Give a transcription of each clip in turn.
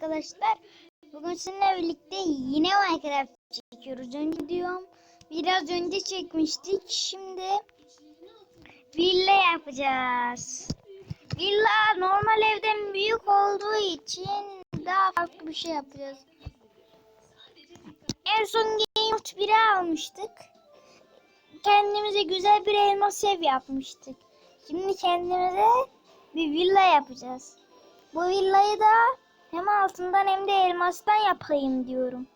arkadaşlar. Bugün sizinle birlikte yine Minecraft çekiyoruz. Önce diyorum biraz önce çekmiştik. Şimdi villa yapacağız. Villa normal evden büyük olduğu için daha farklı bir şey yapacağız. En son Game of 1'i almıştık. Kendimize güzel bir elmas ev yapmıştık. Şimdi kendimize bir villa yapacağız. Bu villayı da hem altından hem de elmastan yapayım diyorum.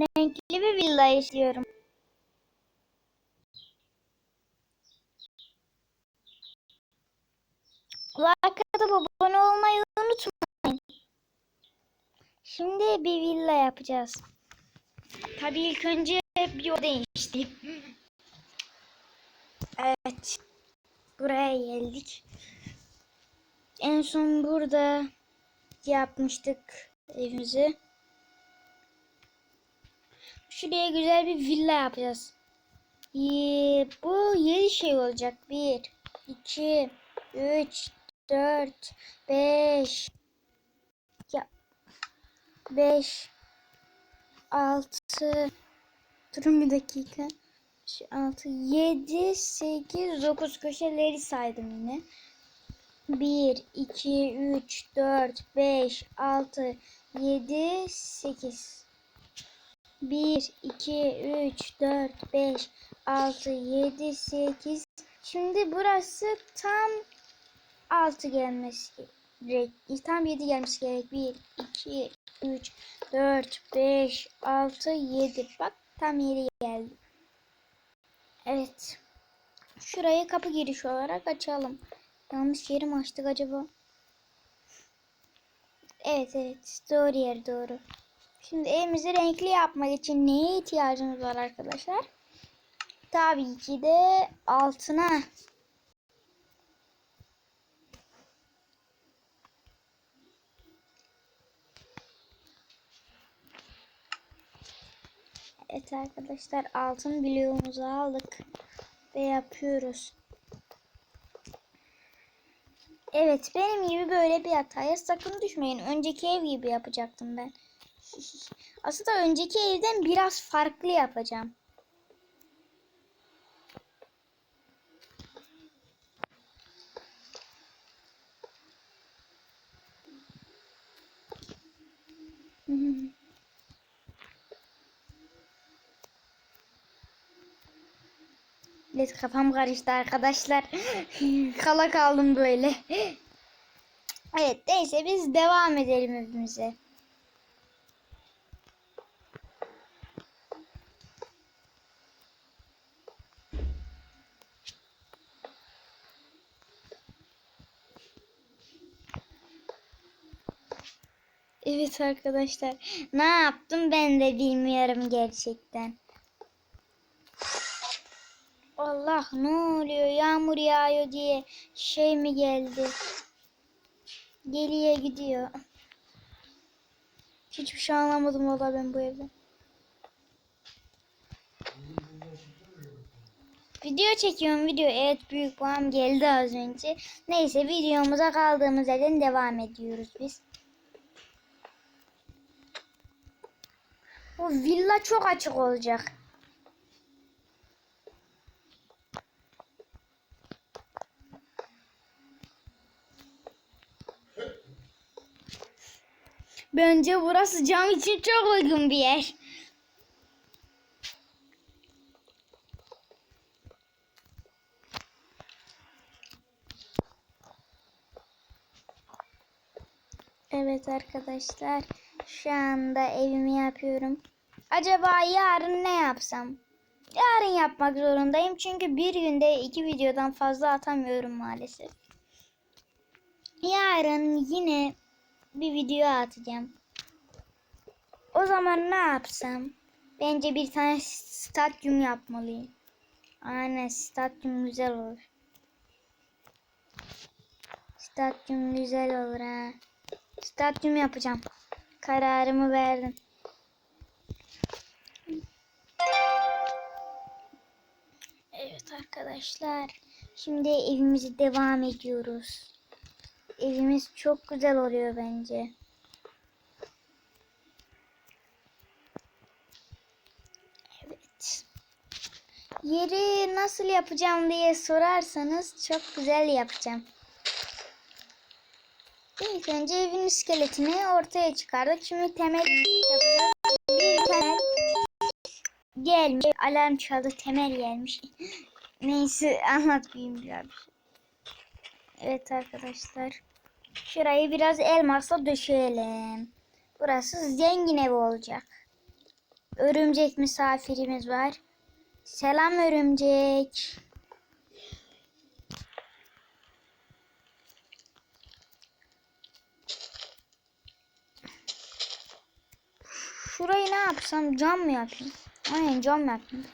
Renkli bir villa istiyorum. Like atıp abone olmayı unutmayın. Şimdi bir villa yapacağız. Tabii ilk önce bir oda değiştireyim. Evet. Buraya geldik. En son burada yapmıştık evimizi. Şuraya güzel bir villa yapacağız. Ee, bu 7 şey olacak. 1, 2, 3, 4, 5, ya 5, 6, durun bir dakika. 6, 7, 8, 9 köşeleri saydım yine. 1, 2, 3, 4, 5, 6, 7, 8. 1, 2, 3, 4, 5, 6, 7, 8. Şimdi burası tam 6 gelmesi gerek. Tam 7 gelmesi gerek. 1, 2, 3, 4, 5, 6, 7. Bak tam 7 geldi. Evet. Şurayı kapı girişi olarak açalım. Yanlış yeri mi açtık acaba? Evet evet. Doğru yer doğru. Şimdi evimizi renkli yapmak için neye ihtiyacımız var arkadaşlar? Tabii ki de altına. Evet arkadaşlar altın bloğumuzu aldık ve yapıyoruz. Evet benim gibi böyle bir hataya sakın düşmeyin. Önceki ev gibi yapacaktım ben. Aslında önceki evden biraz farklı yapacağım. Evet kafam karıştı arkadaşlar. Kala kaldım böyle. Evet neyse biz devam edelim evimize. Evet arkadaşlar ne yaptım ben de bilmiyorum gerçekten. Allah ne oluyor yağmur yağıyor diye şey mi geldi? Geriye gidiyor. Hiçbir şey anlamadım valla ben bu evden. Video çekiyorum video. Evet büyük puan geldi az önce. Neyse videomuza kaldığımız yerden devam ediyoruz biz. Bu villa çok açık olacak. Bence burası cam için çok uygun bir yer. Evet arkadaşlar şu anda evimi yapıyorum. Acaba yarın ne yapsam? Yarın yapmak zorundayım çünkü bir günde iki videodan fazla atamıyorum maalesef. Yarın yine bir video atacağım. O zaman ne yapsam? Bence bir tane stadyum yapmalıyım. Aynen stadyum güzel olur. Stadyum güzel olur ha. Stadyum yapacağım. Kararımı verdim. Evet arkadaşlar. Şimdi evimize devam ediyoruz. Evimiz çok güzel oluyor bence. Evet. Yeri nasıl yapacağım diye sorarsanız çok güzel yapacağım. İlk önce evin iskeletini ortaya çıkardık. Şimdi temel yapacağız. Temel gelmiş. Alarm çaldı. Temel gelmiş. Neyse anlatmayayım biraz. Evet arkadaşlar. Şurayı biraz elmasla döşeyelim. Burası zengin ev olacak. Örümcek misafirimiz var. Selam örümcek. Şurayı ne yapsam? Cam mı yapayım? Aynen cam yapayım.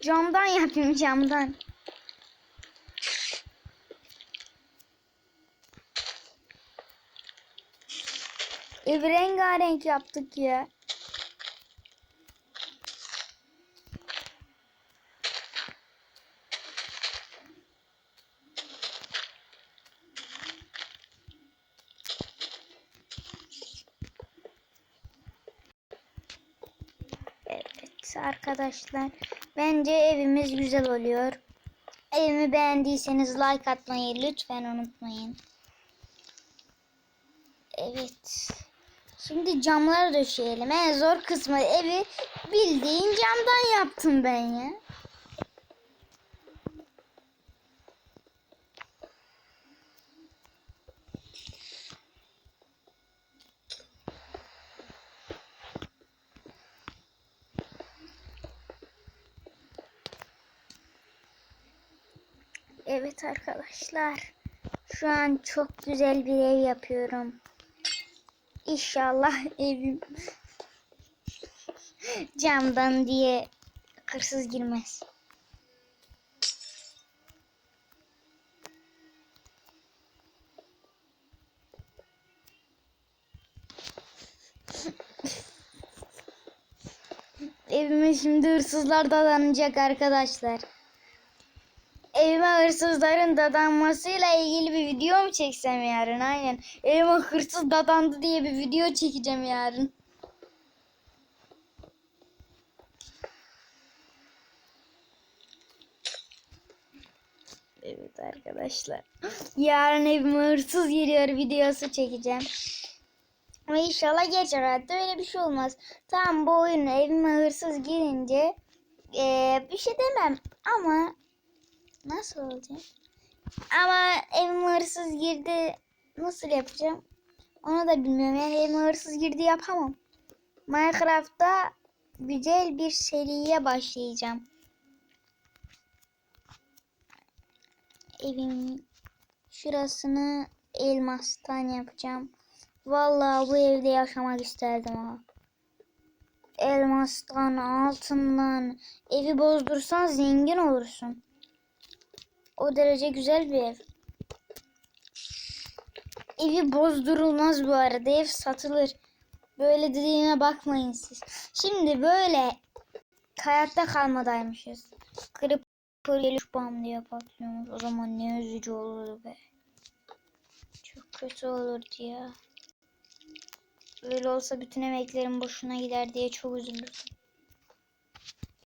Camdan yapayım camdan. Evi rengarenk yaptık ya. Evet arkadaşlar. Bence evimiz güzel oluyor. Evimi beğendiyseniz like atmayı lütfen unutmayın. Evet. Şimdi camları döşeyelim. En zor kısmı evi bildiğin camdan yaptım ben ya. Evet arkadaşlar. Şu an çok güzel bir ev yapıyorum. İnşallah evim camdan diye hırsız girmez. Evime şimdi hırsızlar dadanacak arkadaşlar. Evime hırsızların dadanmasıyla ilgili bir video mu çeksem yarın? Aynen. Evime hırsız dadandı diye bir video çekeceğim yarın. Evet arkadaşlar. Yarın evime hırsız giriyor videosu çekeceğim. Ama inşallah geçer hayatta öyle bir şey olmaz. Tamam bu oyun evime hırsız girince eee, bir şey demem ama Nasıl olacak? Ama evime hırsız girdi. Nasıl yapacağım? Onu da bilmiyorum. Yani evime hırsız girdi yapamam. Minecraft'ta güzel bir seriye başlayacağım. Evin şurasını elmastan yapacağım. Vallahi bu evde yaşamak isterdim ha. Elmastan, altından evi bozdursan zengin olursun. O derece güzel bir ev. Evi bozdurulmaz bu arada. Ev satılır. Böyle dediğime bakmayın siz. Şimdi böyle hayatta kalmadaymışız. Kırıp geliş bam diye patlıyormuş. O zaman ne üzücü olurdu be. Çok kötü olurdu ya. Böyle olsa bütün emeklerim boşuna gider diye çok üzülürdüm.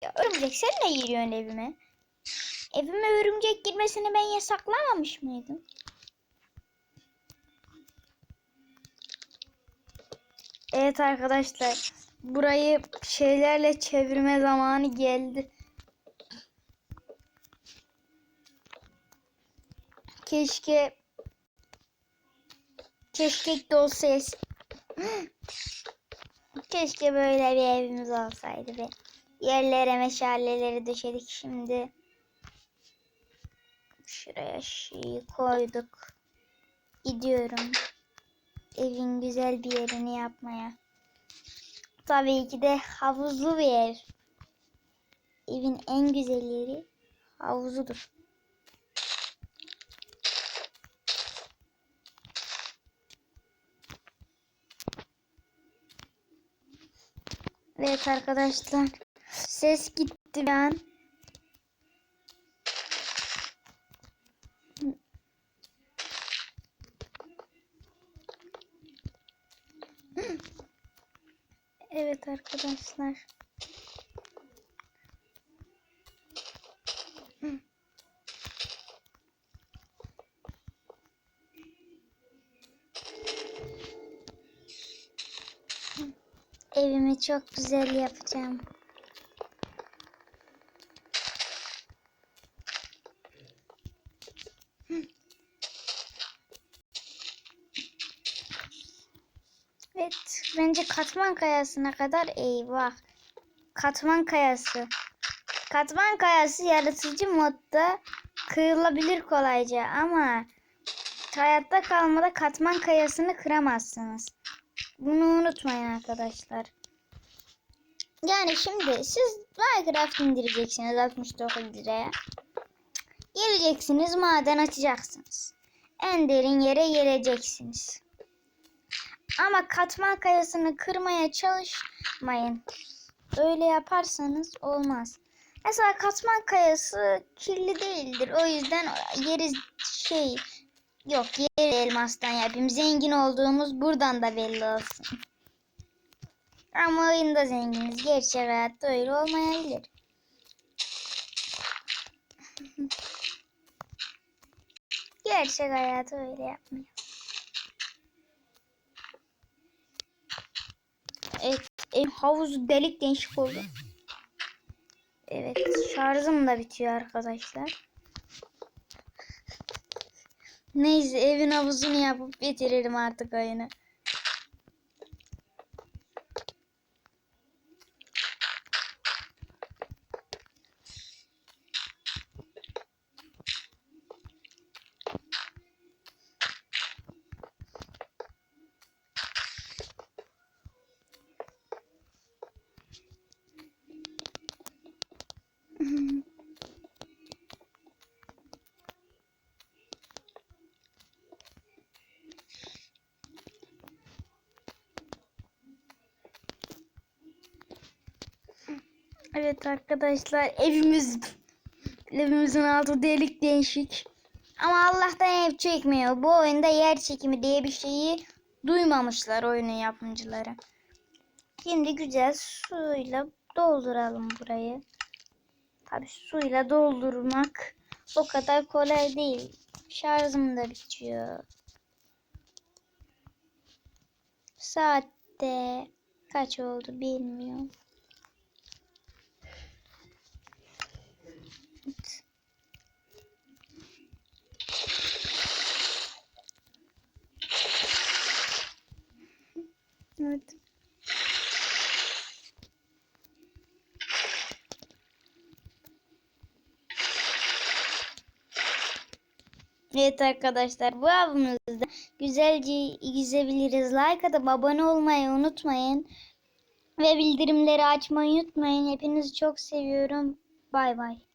Ya örümcek sen ne giriyorsun evime? Evime örümcek girmesini ben yasaklamamış mıydım? Evet arkadaşlar. Burayı şeylerle çevirme zamanı geldi. Keşke keşke olsa Keşke böyle bir evimiz olsaydı be. Yerlere meşaleleri döşedik şimdi. Şuraya şeyi koyduk. Gidiyorum. Evin güzel bir yerini yapmaya. Tabii ki de havuzlu bir ev. Evin en güzel yeri havuzudur. Evet arkadaşlar. Ses gitti bir Evet arkadaşlar. Evimi çok güzel yapacağım. Evet, bence katman kayasına kadar eyvah. Katman kayası. Katman kayası yaratıcı modda kırılabilir kolayca ama hayatta kalmada katman kayasını kıramazsınız. Bunu unutmayın arkadaşlar. Yani şimdi siz Minecraft indireceksiniz 69 liraya. Geleceksiniz maden açacaksınız. En derin yere geleceksiniz. Ama katman kayasını kırmaya çalışmayın. Öyle yaparsanız olmaz. Mesela katman kayası kirli değildir. O yüzden yeri şey yok yeri elmastan yapayım. Zengin olduğumuz buradan da belli olsun. Ama oyunda zenginiz. Gerçek hayatta öyle olmayabilir. Gerçek hayatı öyle yapmıyor. Evet, ev havuzu delik değişik oldu. Evet, şarjım da bitiyor arkadaşlar. Neyse, evin havuzunu yapıp bitiririm artık oyunu. Evet arkadaşlar evimiz evimizin altı delik değişik. Ama Allah'tan ev çekmiyor. Bu oyunda yer çekimi diye bir şeyi duymamışlar oyunun yapımcıları. Şimdi güzel suyla dolduralım burayı. Tabi suyla doldurmak o kadar kolay değil. Şarjım da bitiyor. Saatte kaç oldu bilmiyorum. Evet. Evet. Evet arkadaşlar bu avımızda güzelce yüzebiliriz. Like atıp abone olmayı unutmayın. Ve bildirimleri açmayı unutmayın. Hepinizi çok seviyorum. Bay bay.